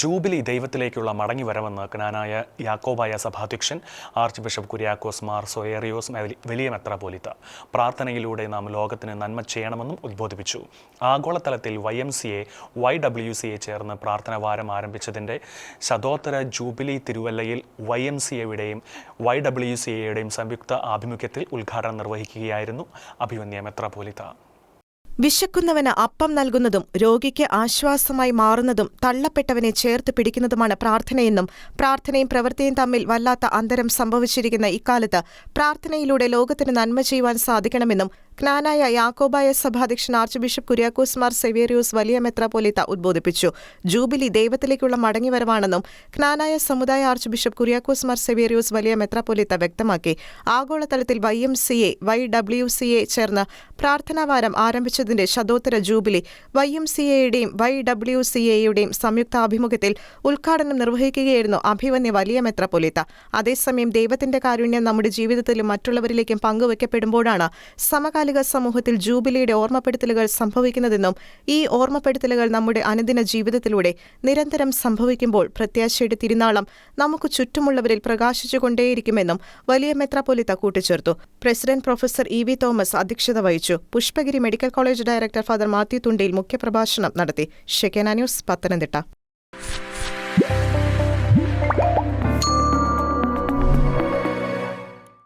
Jubilee ദൈവത്തിലേക്കുള്ള മടങ്ങി വരവെന്ന് കനാനായ യാക്കോബായ സഭാധ്യക്ഷൻ archbishop Kuriakose Mar Severios വലിയ മെത്രാപോലിത്ത പ്രാർത്ഥനയിലൂടെ നാം ലോകത്തിന് നന്മ ചെയ്യണമെന്നും ഉദ്ബോധിപ്പിച്ചു. ആഗോളതലത്തിൽ Y M C A Y W C A ചേർന്ന് പ്രാർത്ഥന വാരം ആരംഭിച്ചതിന്റെ ശതോത്തര ജൂബിലി തിരുവല്ലയിൽ വൈ എം സി എയുടെയും വൈ ഡബ്ല്യു സി എയുടെയും സംയുക്ത ആഭിമുഖ്യത്തിൽ ഉദ്ഘാടനം നിർവഹിക്കുകയായിരുന്നു അഭിമന്യ മെത്രാപോലിത്ത വിശക്കുന്നവന് അപ്പം നൽകുന്നതും രോഗിക്ക് ആശ്വാസമായി മാറുന്നതും തള്ളപ്പെട്ടവനെ ചേർത്ത് പിടിക്കുന്നതുമാണ് പ്രാർത്ഥനയെന്നും പ്രാർത്ഥനയും പ്രവൃത്തിയും തമ്മിൽ വല്ലാത്ത അന്തരം സംഭവിച്ചിരിക്കുന്ന ഇക്കാലത്ത് പ്രാർത്ഥനയിലൂടെ ലോകത്തിന് നന്മ ചെയ്യുവാൻ സാധിക്കണമെന്നും ജ്ഞാനായ യാക്കോബായ സഭാധ്യക്ഷൻ ആർച്ച് ബിഷപ്പ് കുര്യാക്കോസ് മാർ സെവേറിയോസ് വലിയ മെത്രാപോലിത്ത ഉദ്ബോധിപ്പിച്ചു. ജൂബിലി ദൈവത്തിലേക്കുള്ള മടങ്ങിവരവാണെന്നും ക്നാനായ സമുദായ ആർച്ച് ബിഷപ്പ് കുര്യാക്കോസ് മാർ സെവേറിയോസ് വലിയ മെത്രാപോലിത്ത വ്യക്തമാക്കി. ആഗോളതലത്തിൽ Y M C A Y W C A ചേർന്ന് പ്രാർത്ഥനാവാരം ആരംഭിച്ചതിന്റെ ശതോത്തര ജൂബിലി വൈ എം സി എയുടെയും വൈ ഡബ്ല്യു സി എയുടെയും സംയുക്ത ആഭിമുഖ്യത്തിൽ ഉദ്ഘാടനം നിർവഹിക്കുകയായിരുന്നു അഭിവന്യ വലിയ മെത്രാപ്പൊലിത്ത. അതേസമയം ദൈവത്തിന്റെ കാരുണ്യം നമ്മുടെ ജീവിതത്തിലും മറ്റുള്ളവരിലേക്കും പങ്കുവയ്ക്കപ്പെടുമ്പോഴാണ് സമകാലിക സമൂഹത്തിൽ ജൂബിലിയുടെ ഓർമ്മപ്പെടുത്തലുകൾ സംഭവിക്കുന്നതെന്നും ഈ ഓർമ്മപ്പെടുത്തലുകൾ നമ്മുടെ അനുദിന ജീവിതത്തിലൂടെ നിരന്തരം സംഭവിക്കുമ്പോൾ പ്രത്യാശയുടെ തിരുനാളം നമുക്ക് ചുറ്റുമുള്ളവരിൽ പ്രകാശിച്ചുകൊണ്ടേയിരിക്കുമെന്നും വലിയ മെത്രാപ്പൊലിത്ത കൂട്ടിച്ചേർത്തു. President professor E V Thomas അധ്യക്ഷത വഹിച്ചു. Pushpagiri medical college director father Mathew Thundiyil മുഖ്യപ്രഭാഷണം നടത്തി. ഷെക്കേന ന്യൂസ് പത്തനംതിട്ട.